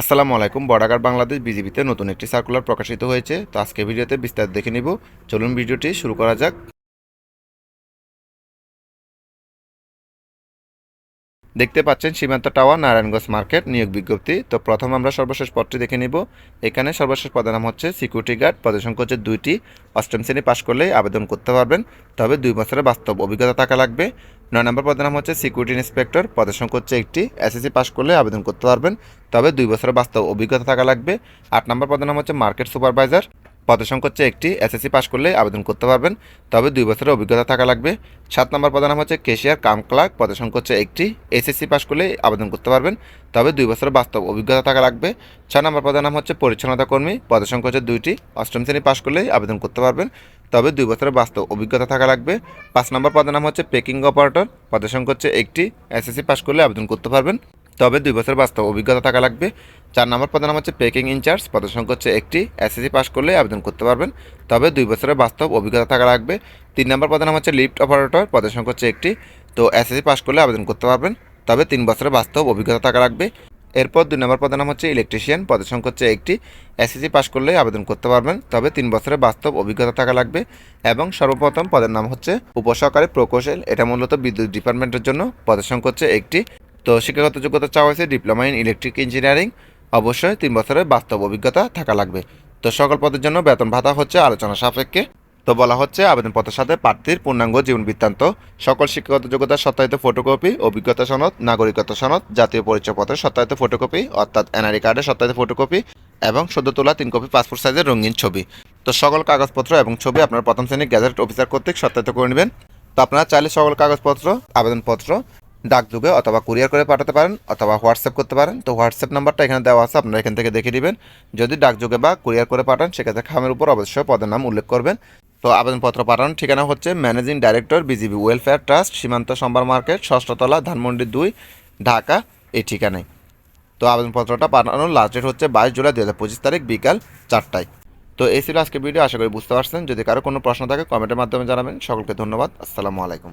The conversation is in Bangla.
আসসালামু আলাইকুম, বর্ডাগার বাংলাদেশ বিজিবিতে নতুন একটি সার্কুলার প্রকাশিত হয়েছে। তো আজকে ভিডিওতে বিস্তারিত দেখে নিব। চলুন ভিডিওটি শুরু করা যাক। দেখতে পাচ্ছেন সীমান্ত টাওয়ার, নারায়ণগঞ্জ মার্কেট, নিয়োগ বিজ্ঞপ্তি। তো প্রথম আমরা সর্বশেষ পদটি দেখে নিব। এখানে সর্বশেষ পদের নাম হচ্ছে সিকিউরিটি গার্ড পদের সংখ্যা হচ্ছে দুইটি। অষ্টম শ্রেণি পাশ করলেই আবেদন করতে পারবেন, তবে দুই বছরের বাস্তব অভিজ্ঞতা থাকা লাগবে। নয় নম্বর পদের নাম হচ্ছে সিকিউরিটি ইন্সপেক্টর পদের সংখ্যা হচ্ছে একটি। এসএসসি পাশ করলে আবেদন করতে পারবেন, তবে দুই বছরের বাস্তব অভিজ্ঞতা থাকা লাগবে। আট নম্বর পদের নাম হচ্ছে মার্কেট সুপারভাইজার পদের সংখ্যা হচ্ছে একটি এসএসসি পাস করলে আবেদন করতে পারবেন। তবে দুই বছরের অভিজ্ঞতা থাকা লাগবে। সাত নম্বর পদের নাম হচ্ছে কেশিয়ার কাম ক্লার্ক। পদের সংখ্যা হচ্ছে একটি এসএসসি পাস করলে আবেদন করতে পারবেন। তবে দুই বছরের বাস্তব অভিজ্ঞতা থাকা লাগবে। ছয় নম্বর পদের নাম হচ্ছে পরিচ্ছন্নতা কর্মী। পদের হচ্ছে দুইটি, অষ্টম শ্রেণি পাশ করলেই আবেদন করতে পারবেন। তবে দুই বছরের বাস্তব অভিজ্ঞতা থাকা লাগবে। পাঁচ নম্বর পদের নাম হচ্ছে পেকিং অপারেটর পদের সংখ্যা হচ্ছে একটি এসএসসি পাস করলে আবেদন করতে পারবেন। তবে দুই বছর বাস্তব অভিজ্ঞতা থাকা লাগবে। চার নম্বর পদের নাম হচ্ছে পেকিং ইনচার্জ পদের সংখ্যা হচ্ছে একটি। এসএসসি পাস করলে আবেদন করতে পারবেন। তবে দুই বছরের বাস্তব অভিজ্ঞতা থাকা লাগবে। তিন নম্বর পদের নাম হচ্ছে লিফট অপারেটর পদের সংখ্যা হচ্ছে একটি। তো এসএসসি পাস করলে আবেদন করতে পারবেন। তবে তিন বছরের বাস্তব অভিজ্ঞতা থাকা লাগবে। এরপর দুই নম্বর পদের নাম হচ্ছে ইলেকট্রিশিয়ান পদের সংখ্যা হচ্ছে একটি। এসএসসি পাস করলেই আবেদন করতে পারবেন। তবে তিন বছরের বাস্তব অভিজ্ঞতা থাকা লাগবে। এবং সর্বপ্রথম পদের নাম হচ্ছে উপসহকারী প্রকৌশল। এটা মূলত বিদ্যুৎ ডিপার্টমেন্টের জন্য। পদের সংখ্যা হচ্ছে একটি। তো শিক্ষাগত যোগ্যতা চাওয়া হয়েছে ডিপ্লোমা ইন ইলেকট্রিক ইঞ্জিনিয়ারিং অবশ্যই তিন বছরের বাস্তব অভিজ্ঞতা থাকা লাগবে। তো সকল পদের জন্য বেতন ভাতা হচ্ছে আলোচনা সাপেক্ষে। তো বলা হচ্ছে আবেদনপত্রের সাথে প্রার্থীর পূর্ণাঙ্গ জীবন বৃত্তান্ত। সকল শিক্ষাগত যোগ্যতার সত্যায়িত ফটোকপি অভিজ্ঞতা সনদ, নাগরিকত্ব সনদ, জাতীয় পরিচয়পত্রের সত্যায়িত ফটোকপি অর্থাৎ এনআরই কার্ডের সত্যায়িত ফটোকপি এবং সদ্য তোলা তিন কপি পাসপোর্ট সাইজের রঙিন ছবি। তো সকল কাগজপত্র এবং ছবি আপনার প্রথম শ্রেণির গ্যাজেট অফিসার কর্তৃক সত্যায়িত করে নেবেন। তো আপনারা চাইলে সকল কাগজপত্র, আবেদনপত্র ডাকযোগে অথবা কুরিয়ার করে পাঠাতে পারেন অথবা হোয়াটসঅ্যাপ করতে পারেন। তো হোয়াটসঅ্যাপ নাম্বারটা এখানে দেওয়া আছে, আপনারা এখান থেকে দেখে নেবেন। যদি ডাকযোগে বা কুরিয়ার করে পাঠান, সেক্ষেত্রে খামের উপর অবশ্যই পদের নাম উল্লেখ করবেন। তো আবেদনপত্র পাঠানোর ঠিকানা হচ্ছে managing director, BGB welfare trust, সীমান্ত সম্বার মার্কেট, ষষ্ঠতলা, ধানমন্ডি দুই, ঢাকা, এই ঠিকানায়। তো আবেদনপত্রটা পাঠানোর লাস্ট ডেট হচ্ছে বাইশ জুলাই দু হাজার পঁচিশ তারিখ বিকাল চারটায়। তো এই ছিল আজকের ভিডিও আশা করি বুঝতে পারছেন। যদি কারও কোনো প্রশ্ন থাকে কমেন্টের মাধ্যমে জানাবেন। সকলকে ধন্যবাদ। আসসালামু আলাইকুম।